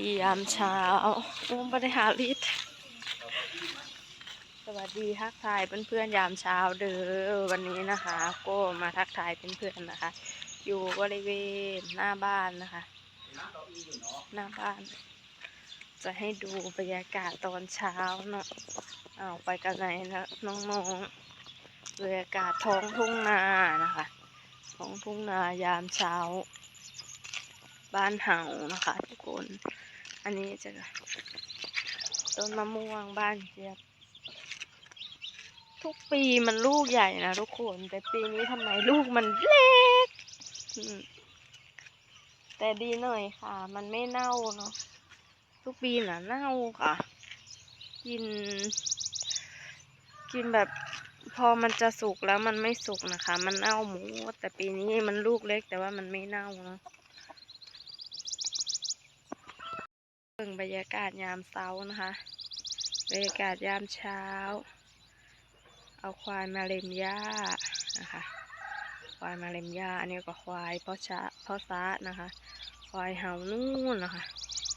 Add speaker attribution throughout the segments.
Speaker 1: ดียามเช้าอุ้มบริหารลิศสวัสดีทักทายเพื่อนๆยามเช้าเด้อวันนี้นะคะ ก็มาทักทายเพื่อนๆนะคะ อยู่บริเวณหน้าบ้านนะคะ หน้าบ้าน จะให้ดูบรรยากาศตอนเช้าเนาะเอาไปกันไหนนะน้องๆบรรยากาศท้องทุ่งนานะคะ ท้องทุ่งนายามเช้า บ้านเห่านะคะ ทุกคน อันนี้จะต้นมะม่วงบ้านเจี๊ยบ ทุกปีมันลูกใหญ่นะทุกคน แต่ปีนี้ทำไมลูกมันเล็ก แต่ดีหน่อยค่ะ มันไม่เน่าเนาะ ทุกปีน่ะเน่าค่ะ กิน กินแบบพอมันจะสุกแล้วมันไม่สุกนะคะ มันเน่าหมู แต่ปีนี้มันลูกเล็กแต่ว่ามันไม่เน่าเนาะ เบิ่งบรรยากาศยามเช้านะคะบรรยากาศยามเช้า เอาควายมาเล็มหญ้านะคะ ควายมาเล็มหญ้าอันนี้ก็ควายพ่อชะพ่อซานะคะ ควายเห่านู่นนะคะ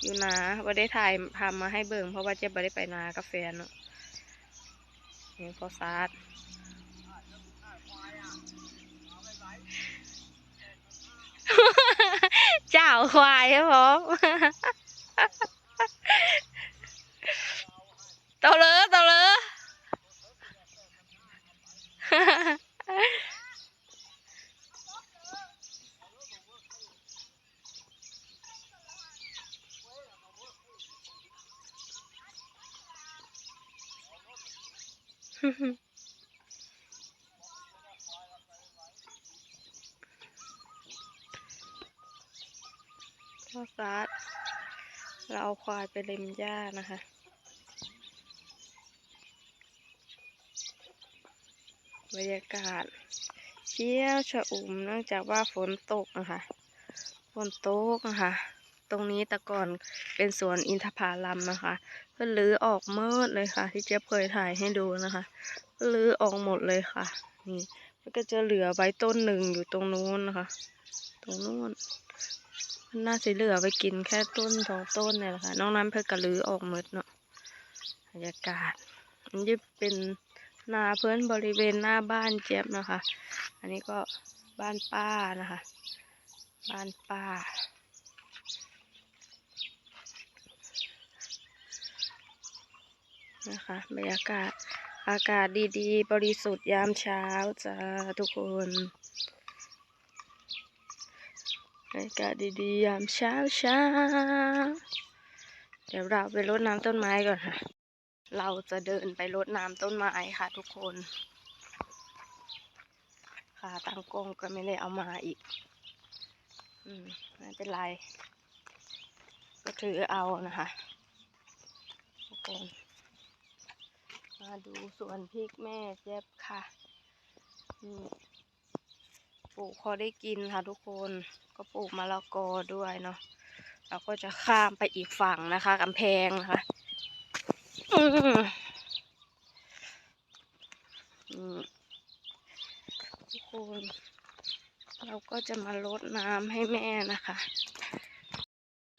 Speaker 1: อยู่นาว่ได้ถ่ายทำมาให้เบิ่งเพราะว่าเจ๊บ่ได้ไปนากาแฟนเนาะนี่พ่อซาดเจ้าควายครับผมเต่าเลยเต่าเลย พ่อซัดเราเอาควายไปเล็มหญ้านะคะบรรยากาศเชี่ยวชะอุ่มเนื่องจากว่าฝนตกนะคะ ฝนตกนะคะ ตรงนี้แต่ก่อนเป็นสวนอินทผลัมนะคะเพื่อลื้อออกเมิดเลยค่ะ ที่เจ๊ยบเคยถ่ายให้ดูนะคะลื้อออกหมดเลยค่ะ นี่มันก็จะเหลือไว้ต้นหนึ่งอยู่ตรงนู้นนะคะ ตรงนู้นมันน่าจะเหลือไปกินแค่ต้นสองต้นเนี่ยแหละค่ะนอกนั้นเพื่อกระลือออกหมดเนาะบรรยากาศอันนี้เป็นนาเพื่อนบริเวณหน้าบ้านเจี๊ยบนะคะ อันนี้ก็บ้านป้านะคะ บ้านป้า นะคะบรรยากาศอากาศดีๆ บริสุทธิ์ยามเช้าจ้าทุกคนบรรยากาศดีๆ ยามเช้าเช้าเดี๋ยวเราไปรดน้ำต้นไม้ก่อนค่ะ เราจะเดินไปรดน้ำต้นไม้ค่ะทุกคน ค่ะตั้งกล้องก็ไม่ได้เอามาอีก อืมไม่เป็นไร ก็ถือเอานะคะทุกคน มาดูสวนพริกแม่เจ็บค่ะนี่ปลูกพอได้กินค่ะทุกคนก็ปลูกมะละกอด้วยเนาะเราก็จะข้ามไปอีกฝั่งนะคะกำแพงนะคะทุกคน เราก็จะมาลดน้ำให้แม่นะคะ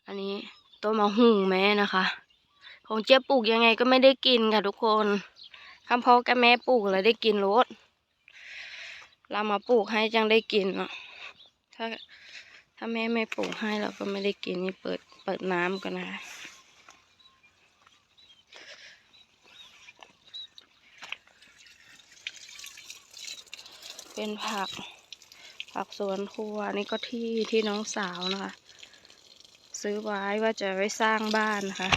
Speaker 1: อันนี้ต้นมะฮุ่งแม่นะคะ ของเจ๊ปลูกยังไงก็ไม่ได้กินค่ะทุกคน คำพ่อกับแม่ปลูกเลยได้กินรสเรามาปลูกให้จังได้กินเนาะถ้าถ้าแม่ไม่ปลูกให้เราก็ไม่ได้กินนี่เปิดเปิดน้ำกันนะคะเป็นผัก ผักสวนครัวนี่ก็ที่ที่น้องสาวนะคะ ซื้อไว้ว่าจะไว้สร้างบ้านนะคะ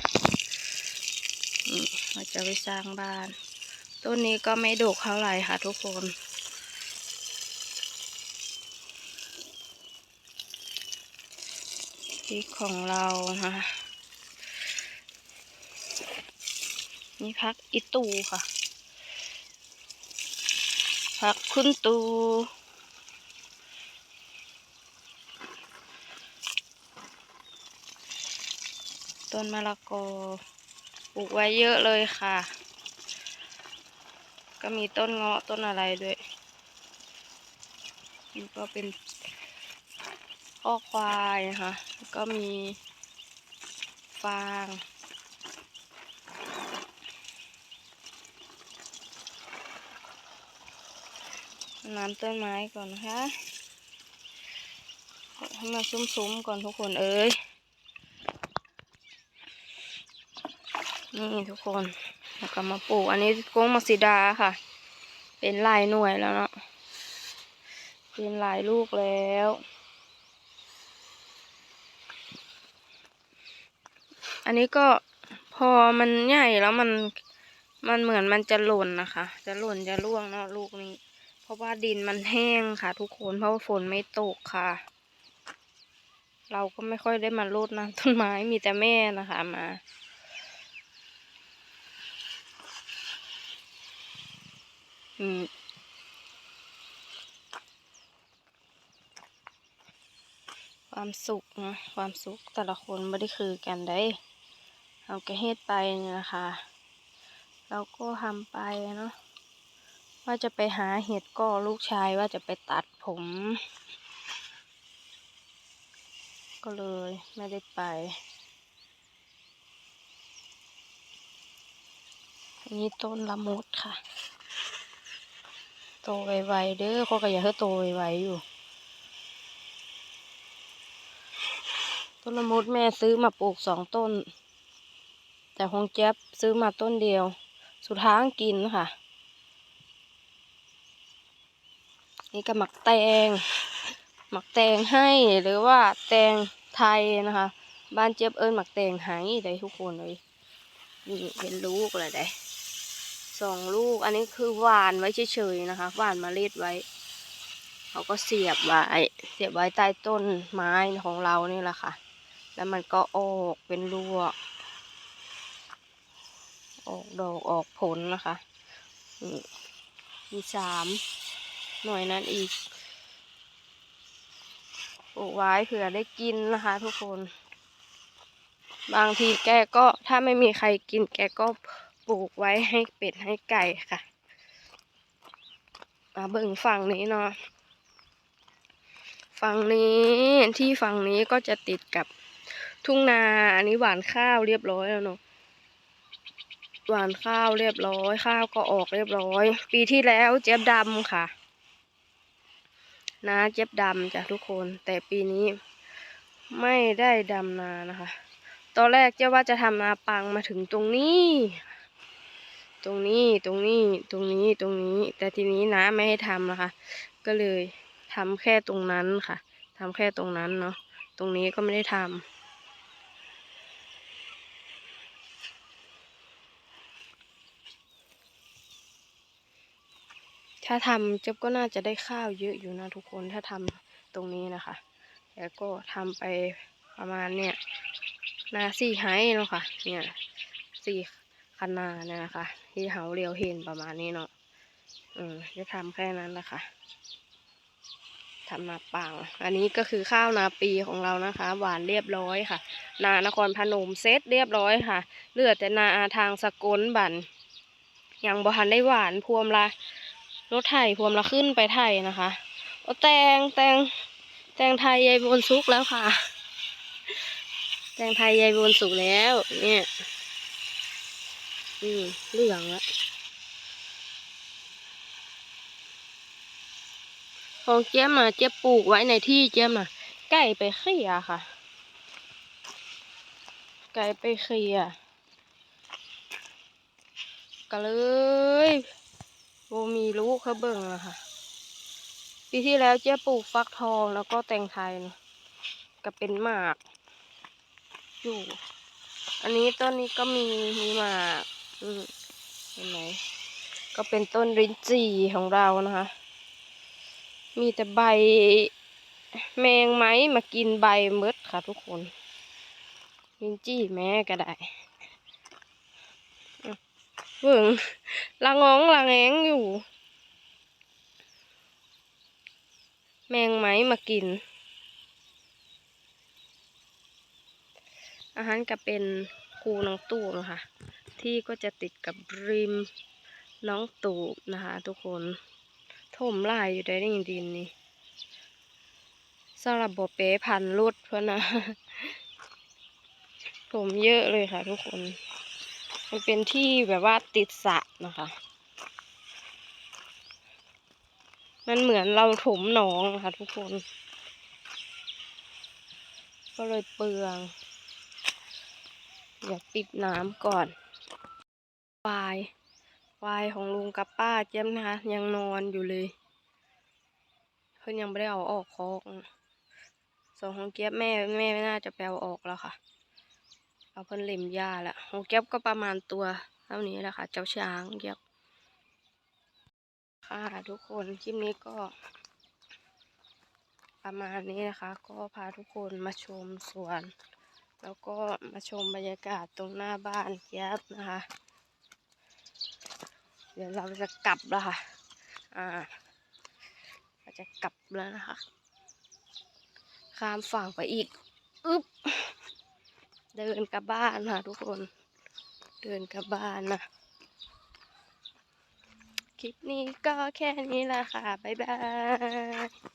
Speaker 1: มว่าจะไว้สร้างบ้าน ต้นนี้ก็ไม่ดกเท่าไหร่ค่ะทุกคน พริกของเรานะคะนี่พักอิตูค่ะผักคุณตูต้นมะละกอปลูกไว้เยอะเลยค่ะ ก็มีต้นเงาะต้นอะไรด้วยนี่ก็เป็นข้อควายนะคะก็มีฟางน้ำต้นไม้ก่อนนะคะให้มาซุ้มๆก่อนทุกคนเอ้ยนี่ทุกคน แล้วก็มาปลูก อันนี้กงมักซิดาค่ะ เป็นลายหน่วยแล้วเนาะ เป็นลายลูกแล้วอันนี้ก็พอมันใหญ่แล้วมันมันเหมือนมันจะหล่นนะคะ จะหล่นจะร่วงเนาะลูกนี้ เพราะว่าดินมันแห้งค่ะ ทุกคนเพราะว่าฝนไม่ตกค่ะ เราก็ไม่ค่อยได้มารดน้ำต้นไม้มีแต่แม่นะคะมา อืมความสุขนะความสุขแต่ละคนไม่ได้คือกันได้เราก็เฮ็ดไปเนี่ยนะคะเราก็ทำไปเนาะว่าจะไปหาเห็ดก็ลูกชายว่าจะไปตัดผม ก็เลยไม่ได้ไปนนี้ต้นละมุดค่ะ โตไวๆเด้อเขาก็อยากให้โตไวๆอยู่ ต้นละมุดแม่ซื้อมาปลูกสองต้น แต่คงแจ๊บซื้อมาต้นเดียว สุดท้ายกินค่ะ นี่ก็หมักแตง หมักแตงให้หรือว่าแตงไทยนะคะ บ้านเจี๊ยบเอิญหมักแตงให้ได้ทุกคนเลย นี่เห็นลูกเลยได้ สองลูก อันนี้คือหวานไว้เฉยๆนะคะ หวานมาเล็ดไว้ เขาก็เสียบไว้ เสียบไว้ใต้ต้นไม้ของเรานี่แหละค่ะ แล้วมันก็ออกเป็นรวก ออกดอกออกผลนะคะมีสามหน่วยนั้นอีกปลูกไว้เผื่อได้กินนะคะทุกคน บางทีแกก็ถ้าไม่มีใครกินแกก็ ลูกไว้ให้เป็ดให้ไก่ค่ะ มาเบิ่งฝั่งนี้เนาะ ฝั่งนี้ที่ฝั่งนี้ก็จะติดกับทุ่งนาอันนี้หวานข้าวเรียบร้อยแล้วเนาะหวานข้าวเรียบร้อย ข้าวก็ออกเรียบร้อย ปีที่แล้วเจี๊ยบดำค่ะนาเจี๊ยบดำจ้ะทุกคน แต่ปีนี้ไม่ได้ดำนานะคะ ตอนแรกเจ๊ว่าจะทำนาปังมาถึงตรงนี้ ตรงนี้ตรงนี้ตรงนี้ตรงนี้ แต่ทีนี้น้าไม่ให้ทำนะคะ ก็เลยทำแค่ตรงนั้นค่ะทำแค่ตรงนั้นเนาะตรงนี้ก็ไม่ได้ทำถ้าทำเจ๊บก็น่าจะได้ข้าวเยอะอยู่นะทุกคนถ้าทำตรงนี้นะคะ แล้วก็ทำไปประมาณเนี่ยนาสี่ไฮเนาะค่ะเนี่ยสี่คันนาเนี่ยนะคะ ที่เขาเรียวเห็นประมาณนี้เนาะอืมจะทำแค่นั้นแหละค่ะทำนาปัง อันนี้ก็คือข้าวนาปีของเรานะคะ หวานเรียบร้อยค่ะ นานครพนมเซตเรียบร้อยค่ะ เหลือแต่นาทางสกลบันยังบ่ทันได้หวานพวมละรถไถพวมละขึ้นไปไถนะคะโอ้แตงแตงแตงไทยยายบนซุกแล้วค่ะ แตงไทยยายบนสุกแล้ว เนี่ย อืมเหลืองละของเจี๊ยมนะเจี๊ยบปลูกไว้ในที่เจี๊ยมนะไก่ไปเขี่ยค่ะ ไก่ไปเขี่ยก็เลยโบมีลูกเขาเบิ่งอะค่ะ ปีที่แล้วเจ๊ปลูกฟักทองแล้วก็แตงไทยนะก็เป็นหมาก อยู่ อันนี้ต้นนี้ก็มีมีหมาก เห็นไหมก็เป็นต้นรินจีของเรานะคะ มีแต่ใบแมงไหมมากินใบเมดค่ะทุกคนรินจีแม่ก็ได้อืมเบิ่งละงองละแงงอยู่ แมงไหมมากิน อาหารก็เป็นคูน้องตู่นะคะ ที่ก็จะติดกับริมน้องตู่นะคะทุกคนถมหลายอยู่ได้ในดินนี่สำหรับบอเป๊พันรุดเพื่อนะถมเยอะเลยค่ะทุกคน มันเป็นที่แบบว่าติดสะนะคะ มันเหมือนเราถมหนองนะคะทุกคน ก็เลยเปลือง เดี๋ยวปิดน้ำก่อน ควายควายของลุงกับป้าเจี๊ยบนะคะ ยังนอนอยู่เลย เพิ่นยังไม่ได้เอาออกคอกส่วนของเจี๊ยบแม่แม่ไม่น่าจะไปเออกแล้วค่ะ เอาเพิ่นเล็มหญ้าล้วของเจี๊ยบก็ประมาณตัวเท่านี้แหละค่ะ เจ้าช้างเจี๊ยบค่ะทุกคนคลิปนี้ก็ประมาณนี้นะคะ ก็พาทุกคนมาชมสวน แล้วก็มาชมบรรยากาศตรงหน้าบ้านเจี๊บนะคะ เดี๋ยวเราจะกลับแล้วค่ะ อ่าเราจะกลับแล้วนะคะ ข้ามฝั่งไปอีก อึ๊บ เดินกลับบ้านค่ะทุกคน เดินกลับบ้านนะ คลิปนี้ก็แค่นี้ละค่ะ บ๊ายบาย